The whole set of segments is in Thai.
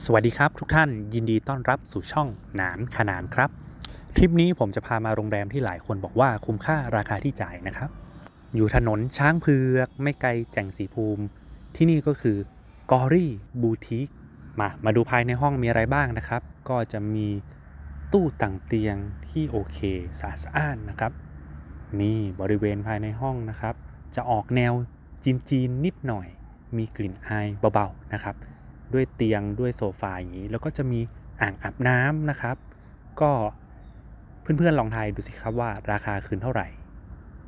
สวัสดีครับทุกท่านยินดีต้อนรับสู่ช่องหนานขนานครับ ทริปนี้ผมจะพามาโรงแรมที่หลายคนบอกว่าคุ้มค่าราคาที่จ่ายนะครับ อยู่ถนนช้างเผือก ไม่ไกลแจ่งสีภูมิ ที่นี่ก็คือกอรี่บูติกมามาดูภายในห้องมีอะไรบ้างนะครับ ก็จะมีตู้ต่างเตียงที่โอเคสะอาดนนะครับ นี่บริเวณภายในห้องนะครับ จะออกแนวจีนๆนิดหน่อย มีกลิ่นอายเบาๆนะครับ ด้วยเตียงด้วยโซฟาอย่างนี้ แล้วก็จะมีอ่างอาบน้ำนะครับ ก็เพื่อนๆลองทายดูสิครับว่าราคาคืนเท่าไหร่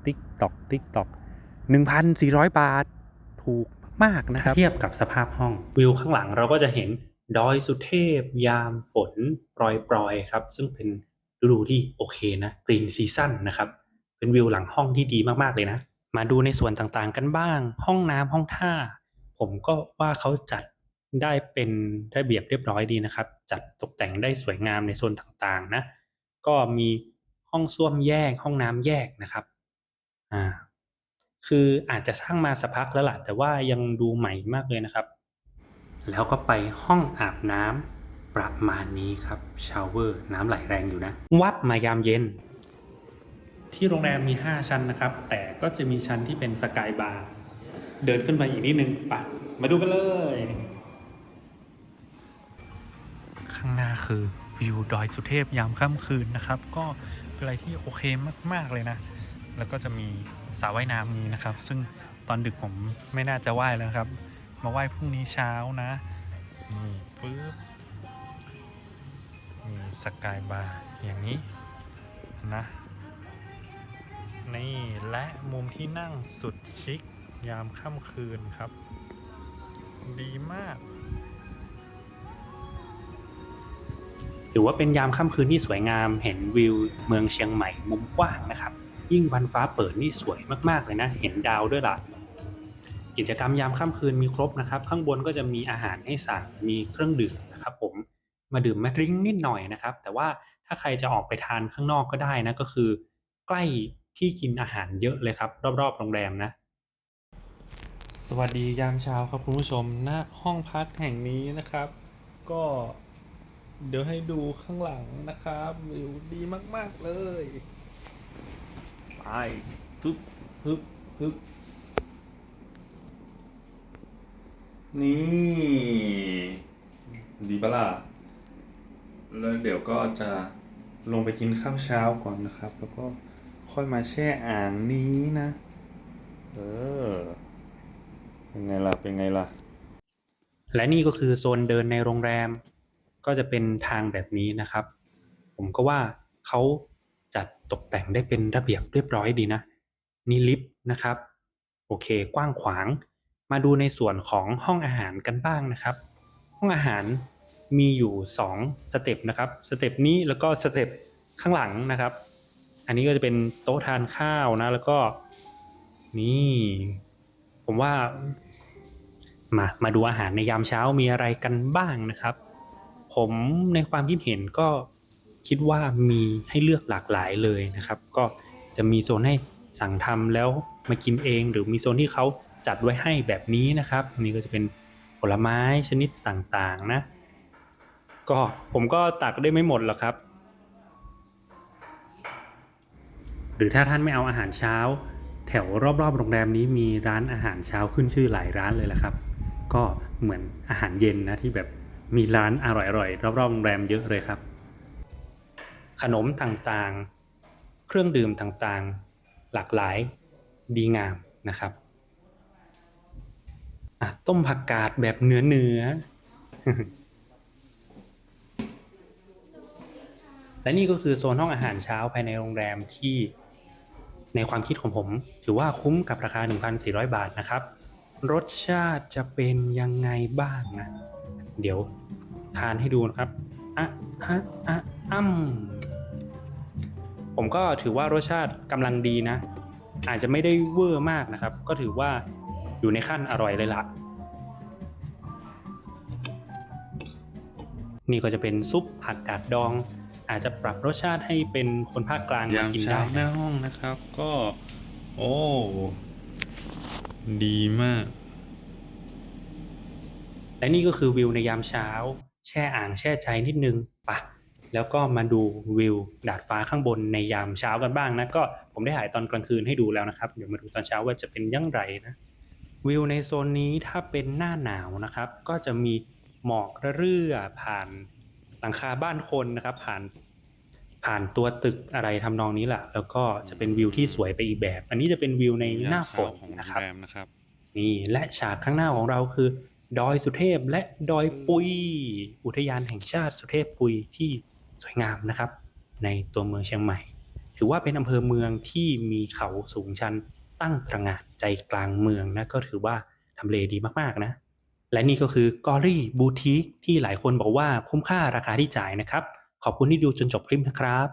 ติ๊กตอกติ๊กตอก1,400 บาท ถูกมากนะครับ เทียบกับสภาพห้องวิวข้างหลังเราก็จะเห็นดอยสุเทพ ยามฝนปรอยๆครับ ซึ่งเป็นฤดูที่โอเคนะกรีนซีซั่นนะครับ เป็นวิวหลังห้องที่ดีมากๆเลยนะ มาดูในส่วนต่างๆกันบ้าง ห้องน้ำห้องท่า ผมก็ว่าเขาจัด ได้เป็นระเบียบเรียบร้อยดีนะครับ จัดตกแต่งได้สวยงามในโซนต่างๆนะ ก็มีห้องส้วมแยกห้องน้ำแยกนะครับอ่าคืออาจจะสร้างมาสักพักแล้วล่ะแต่ว่ายังดูใหม่มากเลยนะครับ แล้วก็ไปห้องอาบน้ำประมาณนี้ครับชาวเวอร์น้ำไหลแรงอยู่นะ วัดมายามเย็น ที่โรงแรมมี 5 ชั้นนะครับ แต่ก็จะมีชั้นที่เป็นสกายบาร์เดินขึ้นไปอีกนิดนึงปะมาดูกันเลย ข้างหน้าคือวิวดอยสุเทพยามค่ำคืนนะครับ ก็เป็นอะไรที่โอเคมากๆเลยนะ แล้วก็จะมีสระว่ายน้ำนี้นะครับ ซึ่งตอนดึกผมไม่น่าจะว่ายแล้วครับ มาว่ายพรุ่งนี้เช้านะนี่ปึ๊บมีสกายบาร์อย่างนี้นะ นี่และมุมที่นั่งสุดชิคยามค่ำคืนครับ ดีมาก ถือว่าเป็นยามค่ำคืนที่สวยงาม เห็นวิวเมืองเชียงใหม่มุมกว้างนะครับ ยิ่งวันฟ้าเปิดนี่สวยมากๆเลยนะ เห็นดาวด้วยล่ะกิจกรรมยามค่ำคืนมีครบนะครับ ข้างบนก็จะมีอาหารให้สั่งมีเครื่องดื่มนะครับผมมาดื่มมาดริ้งนิดหน่อยนะครับ แต่ว่าถ้าใครจะออกไปทานข้างนอกก็ได้นะก็คือ ใกล้ที่กินอาหารเยอะเลยครับ รอบๆโรงแรมนะ สวัสดียามเช้าครับคุณผู้ชมณห้องพักแห่งนี้นะครับ ก็ เดี๋ยวให้ดูข้างหลังนะครับวิวดีมาก ๆ เลยไปฮึบฮึบฮึบนี่ ดีปะล่ะแล้วเดี๋ยวก็จะลงไปกินข้าวเช้าก่อนนะครับ แล้วก็ค่อยมาแช่อ่างนี้นะ เออ เป็นไงล่ะ เป็นไงล่ะ และนี่ก็คือโซนเดินในโรงแรม ก็จะเป็นทางแบบนี้นะครับ ผมก็ว่าเขาจัดตกแต่งได้เป็นระเบียบเรียบร้อยดีนะนี่ลิฟต์นะครับ โอเคกว้างขวาง มาดูในส่วนของห้องอาหารกันบ้างนะครับ ห้องอาหารมีอยู่2สเต็ปนะครับสเต็ปนี้แล้วก็สเต็ปข้างหลังนะครับ อันนี้ก็จะเป็นโต๊ะทานข้าวนะ แล้วก็นี่ ผมว่ามามาดูอาหารในยามเช้ามีอะไรกันบ้างนะครับ ผมในความคิดเห็นก็คิดว่ามีให้เลือกหลากหลายเลยนะครับ ก็จะมีโซนให้สั่งทำแล้วมากินเอง หรือมีโซนที่เขาจัดไว้ให้แบบนี้นะครับนี่ก็จะเป็นผลไม้ชนิดต่างๆนะ ก็ผมก็ตักได้ไม่หมดหรอกครับ หรือถ้าท่านไม่เอาอาหารเช้า แถวรอบๆโรงแรมนี้มีร้านอาหารเช้าขึ้นชื่อหลายร้านเลยแหละครับ ก็เหมือนอาหารเย็นนะที่แบบ มีร้านอร่อยๆรอบๆโรงแรมเยอะเลยครับ ขนมต่างๆ เครื่องดื่มต่างๆ หลากหลายดีงามนะครับต้มผักกาดแบบเนื้อเนื้อๆและนี่ก็คือโซนห้องอาหารเช้าภายในโรงแรมที่ในความคิดของผม ถือว่าคุ้มกับราคา 1,400 บาทนะครับ รสชาติจะเป็นยังไงบ้างนะ เดี๋ยวทานให้ดูนะครับอะอะอะอ้ำผมก็ถือว่ารสชาติกำลังดีนะ อาจจะไม่ได้เวอร์มากนะครับ ก็ถือว่าอยู่ในขั้นอร่อยเลยละนี่ก็จะเป็นซุปผักกาดดอง อาจจะปรับรสชาติให้เป็นคนภาคกลางมากินเช้าได้หน้านห้องนะครับ ก็ โอ้ ดีมาก และนี่ก็คือวิวในยามเช้า แช่อ่างแช่ใจนิดนึงปะแล้วก็มาดูวิวดาดฟ้าข้างบนในยามเช้ากันบ้างนะก็ผมได้ถ่ายตอนกลางคืนให้ดูแล้วนะครับเดี๋ยวมาดูตอนเช้าว่าจะเป็นอยังไงนะวิวในโซนนี้ถ้าเป็นหน้าหนาวนะครับ ก็จะมีหมอกเรื่อผ่านหลังคาบ้านคนนะครับผ่านผ่านตัวตึกอะไรทำนองนี้แหละแล้วก็จะเป็นวิวที่สวยไปอีกแบบ อันนี้จะเป็นวิวในหน้าฝนของโรงนะครับแรมนะครับ นี่และฉากข้างหน้าของเราคือ ดอยสุเทพและดอยปุย อุทยานแห่งชาติสุเทพปุยที่สวยงามนะครับ ในตัวเมืองเชียงใหม่ ถือว่าเป็นอำเภอเมืองที่มีเขาสูงชันตั้งตระหง่านใจกลางเมืองนะก็ถือว่าทำเลดีมากๆนะ และนี่ก็คือกอรี่บูติกที่หลายคนบอกว่าคุ้มค่าราคาที่จ่ายนะครับ ขอบคุณที่ดูจนจบคลิปนะครับ